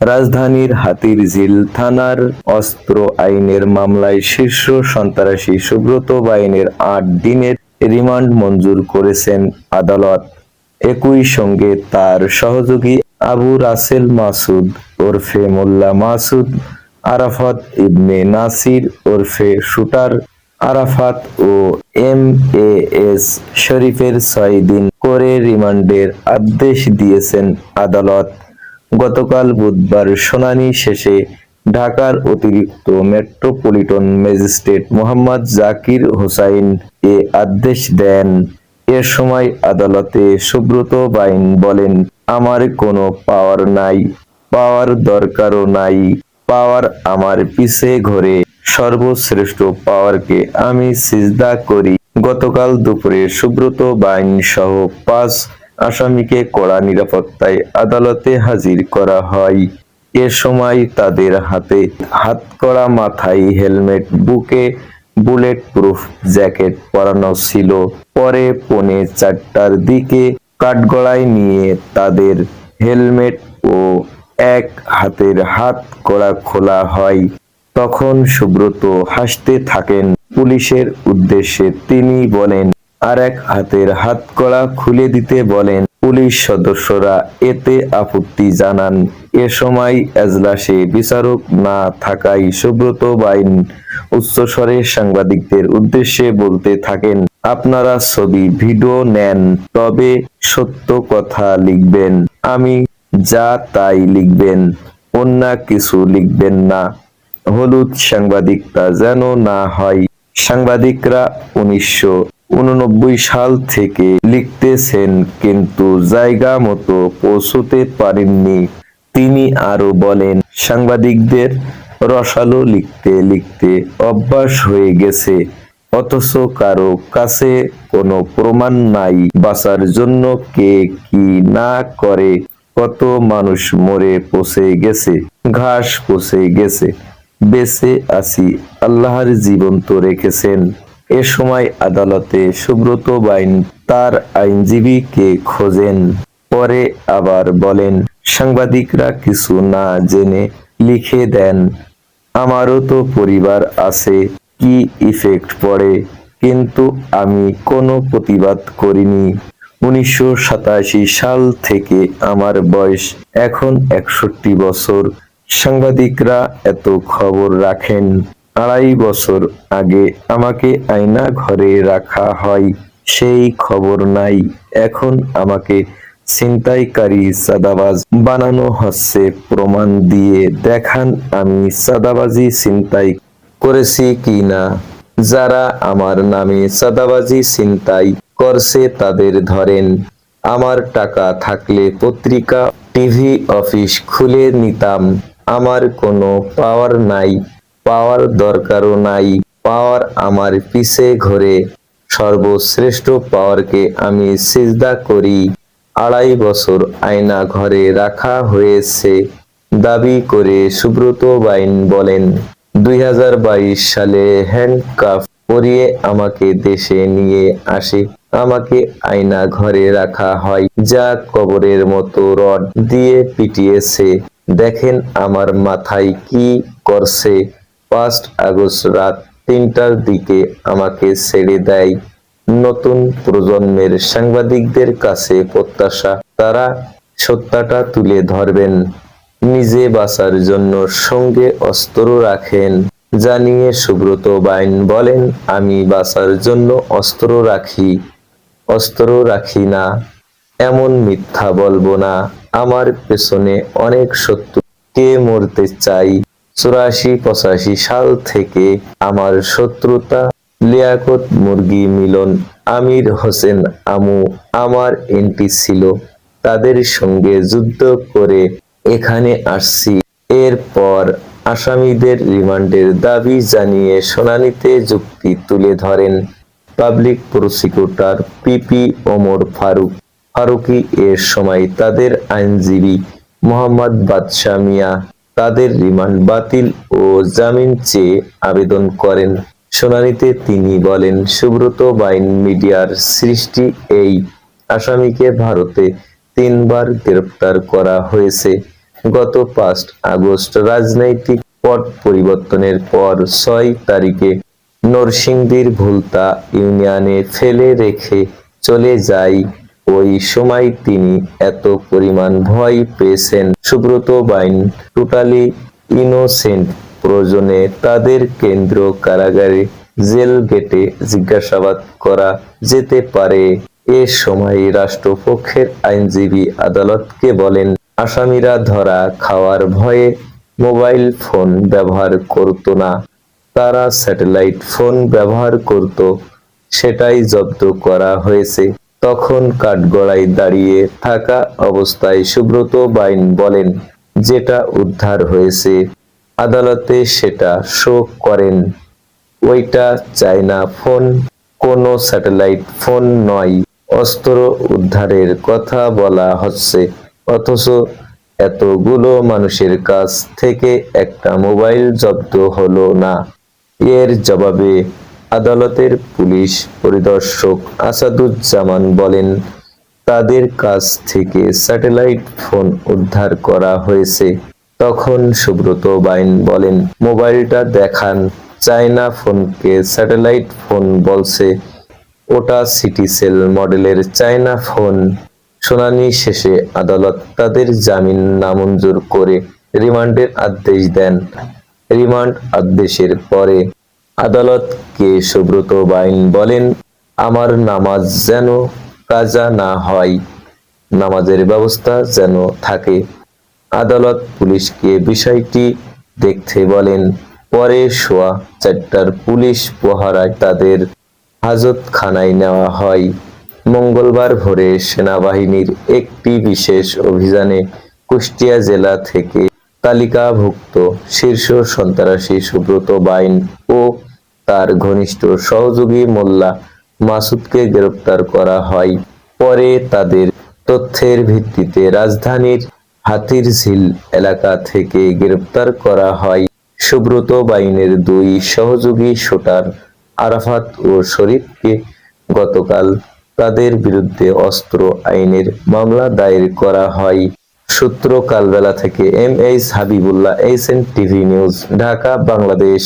রাজধানীর হাতিরঝিল থানার অস্ত্র আইনের মামলায় শীর্ষ সন্ত্রাসী সুব্রত বাইনের আট দিনের রিমান্ড মঞ্জুর করেছেন আদালত। একই সঙ্গে তার সহযোগী আবু রাসেল মাসুদ ওরফে মোল্লা মাসুদ, আরাফাত ইবনে নাসির ওরফে শুটার, আরাফাত ও এম এ এস শরীফের ছয় দিন করে রিমান্ডের আদেশ দিয়েছেন আদালত। গতকাল বুধবার শুনানি শেষে ঢাকার অতিরিক্ত মেট্রোপলিটন ম্যাজিস্ট্রেট মোহাম্মদ জাকির হোসাইন এ আদেশ দেন। এ সময় আদালতে সুব্রত বাইন বলেন, আমার কোনো পাওয়ার নাই, পাওয়ার দরকারও নাই, পাওয়ার আমার পিছে ঘোরে। সর্বশ্রেষ্ঠ পাওয়ারকে আমি সিজদা করি। গতকাল দুপুরে সুব্রত বাইন সহ পাঁচ আসামিকে কড়া নিরাপত্তায় আদালতে হাজির করা হয়। এ সময় তাদের হাতে হাতকড়া মাথায় হেলমেট, বুকে বুলেট প্রুফ জ্যাকেট পরানো ছিল। পরে পৌনে চারটার দিকে কাঠগড়ায় নিয়ে তাদের হেলমেট ও এক হাতের হাত কড়া খোলা হয়। তখন সুব্রত হাসতে থাকেন। পুলিশের উদ্দেশ্যে তিনি বলেন আর এক হাতের হাত কড়া খুলে দিতে বলেন। পুলিশ সদস্যরা এতে আপত্তি জানান। এ সময় এজলাসে বিচারক না থাকায় সুব্রত বাইন উচ্চস্বরে সাংবাদিকদের উদ্দেশ্যে বলতে থাকেন, আপনারা ছবি, ভিডিও নেন, তবে সত্য কথা লিখবেন। আমি যা তাই লিখবেন, অন্য কিছু লিখবেন না। হলুদ সাংবাদিকতা যেন না হয়। সাংবাদিকরা উনিশশো উননব্বই সাল থেকে লিখতেছেন, কিন্তু জায়গা মতো পৌঁছতে পারেননি। তিনি আরও বলেন, সাংবাদিকদের রসালো লিখতে লিখতে অভ্যাস হয়ে গেছে, অথচ কারও কাছে কোনো প্রমাণ নাই। বাঁচার জন্য কে কি না করে কত মানুষ মরে পচে গেছে, ঘাস পচে গেছে। বেঁচে আছি, আল্লাহর জীবন্ত রেখেছেন। এ সময় আদালতে সুব্রত বাইন তার আইনজীবীকে খোঁজেন। পরে আবার বলেন, সাংবাদিকরা কিছু না জেনে লিখে দেন, আমারও তো পরিবার আছে, কি ইফেক্ট পড়ে? কিন্তু আমি কোনো প্রতিবাদ করিনি। উনিশশো সাতাশি সাল থেকে আমার বয়স, এখন একষট্টি বছর। সাংবাদিকরা এত খবর রাখেন। আড়াই বছর আগে আমাকে আয়না ঘরে রাখা হয়, সেই খবর নাই। এখন আমাকে ছিনতাইকারী সাদাবাজ বানানো হচ্ছে। প্রমাণ দিয়ে দেখান আমি সাদাবাজি ছিনতাই করেছি কি না যারা আমার নামে সাদাবাজি ছিনতাই করছে তাদের ধরেন। আমার টাকা থাকলে পত্রিকা, টিভি অফিস খুলে নিতাম। আমার কোনো পাওয়ার নাই। পাওয়ার দরকারও নাই, পাওয়ার আমার পিছে ঘরে। সর্বশ্রেষ্ঠ পাওয়ারকে আমি সিজদা করি। আড়াই বছর আয়না ঘরে রাখা হয়েছে। দাবি করে সুব্রত বাইন বলেন, দুই হাজার বাইশ সালে হ্যান্ডকাফ পরিয়ে আমাকে দেশে নিয়ে আসে। আমাকে আয়না ঘরে রাখা হয়, যা কবরের মতো রড দিয়ে পিটিয়েছে। দেখেন আমার মাথায় কি করছে। পাঁচ আগস্ট রাত তিনটার দিকে আমাকে ছেড়ে দেয় নতুন প্রজন্মের সাংবাদিকদের কাছে প্রত্যাশা। তারা সত্যটা তুলে ধরবেন, নিজে বাঁচার জন্য সঙ্গে অস্ত্র রাখেন। জানিয়ে সুব্রত বাইন বলেন, আমি বাঁচার জন্য অস্ত্র রাখি অস্ত্র রাখি না, এমন মিথ্যা বলব না। আমার পেছনে অনেক শত্রু, কে মরতে চাই? চুরাশি পঁচাশি সাল থেকে আমার শত্রুতা, লিয়াকত, মুরগি মিলন, আমির হোসেন আমু আমার এন্টি ছিল। তাদের সঙ্গে যুদ্ধ করে এখানে আসছি। এরপর আসামিদের রিমান্ডের দাবি জানিয়ে শুনানিতে যুক্তি তুলে ধরেন public prosecutor PP Omar Faruk. Faruki এর সময় তাদের আইনজীবী মোহাম্মদ বাদশাহ মিয়া তাদের রিমান্ড বাতিল ও জামিন চেয়ে আবেদন করেন। শুনানিতে তিনি বলেন, সুব্রত বাইন মিডিয়ার সৃষ্টি এই আসামিকে ভারতে তিনবার গ্রেপ্তার করা হয়েছে। গত পাঁচ আগস্ট রাজনৈতিক পট পরিবর্তনের পর ছয় তারিখে নরসিংদীর ভুলতা ইউনিয়নে ফেলে রেখে চলে যায় ওই সময় তিনি এত পরিমাণ ভয় পেয়েছেন। সুব্রত বাইন টোটালি ইনোসেন্ট প্রয়োজনে তাদের কেন্দ্র কারাগারে জেল গেটে জিজ্ঞাসাবাদ করা যেতে পারে। এ সময় রাষ্ট্রপক্ষের আইনজীবী আদালতকে বলেন, আসামিরা ধরা খাওয়ার ভয়ে মোবাইল ফোন ব্যবহার করত না। তারা স্যাটেলাইট ফোন ব্যবহার করত, সেটাই জব্দ করা হয়েছে। তখন কাঠগড়ায় দাঁড়িয়ে থাকা অবস্থায় সুব্রত বাইন বলেন, যেটা উদ্ধার হয়েছে, আদালতে সেটা শো করেন। ওইটা চায়না ফোন, কোনো স্যাটেলাইট ফোন নয়। অস্ত্র উদ্ধারের কথা বলা হচ্ছে, অথচ এতগুলো মানুষের কাছ থেকে একটা মোবাইল জব্দ হলো না। এর জবাবে আদালতের পুলিশ পরিদর্শক আসাদুজ্জামান বলেন, তাদের কাছ থেকে স্যাটেলাইট ফোন উদ্ধার করা হয়েছে। তখন সুব্রত বাইন বলেন, মোবাইলটা দেখান, চায়না ফোনকে স্যাটেলাইট ফোন বলছে। ওটা সিটি সেল মডেলের চায়না ফোন। শুনানি শেষে আদালত তাদের জামিন নামঞ্জুর করে রিমান্ডের আদেশ দেন। রিমান্ড আদেশের পরে আদালতকে সুব্রত বাইন বলেন, আমার নামাজ যেন কাজা না হয়, নামাজের ব্যবস্থা যেন থাকে। আদালত পুলিশকে বিষয়টি দেখতে বলেন, পরে সোয়া চারটার পুলিশ পহারায় তাদের হাজতখানায় নেওয়া হয়। মঙ্গলবার ভোরে সেনাবাহিনীর একটি বিশেষ অভিযানে কুষ্টিয়া জেলা থেকে তালিকাভুক্ত শীর্ষ সন্ত্রাসী সুব্রত বাইন ও তার ঘনিষ্ঠ সহযোগী মোল্লা মাসুদকে গ্রেপ্তার করা হয়। পরে তাদের তথ্যের ভিত্তিতে রাজধানীর হাতিরঝিল এলাকা থেকে গ্রেপ্তার করা হয়। সুব্রত বাইনের দুই সহযোগী শুটার আরাফাত ও শরীফকে গতকাল তাদের বিরুদ্ধে অস্ত্র আইনের মামলা দায়ের করা হয়। সূত্র কালবেলা থেকে M H Habibullah H N TV news, Dhaka, Bangladesh.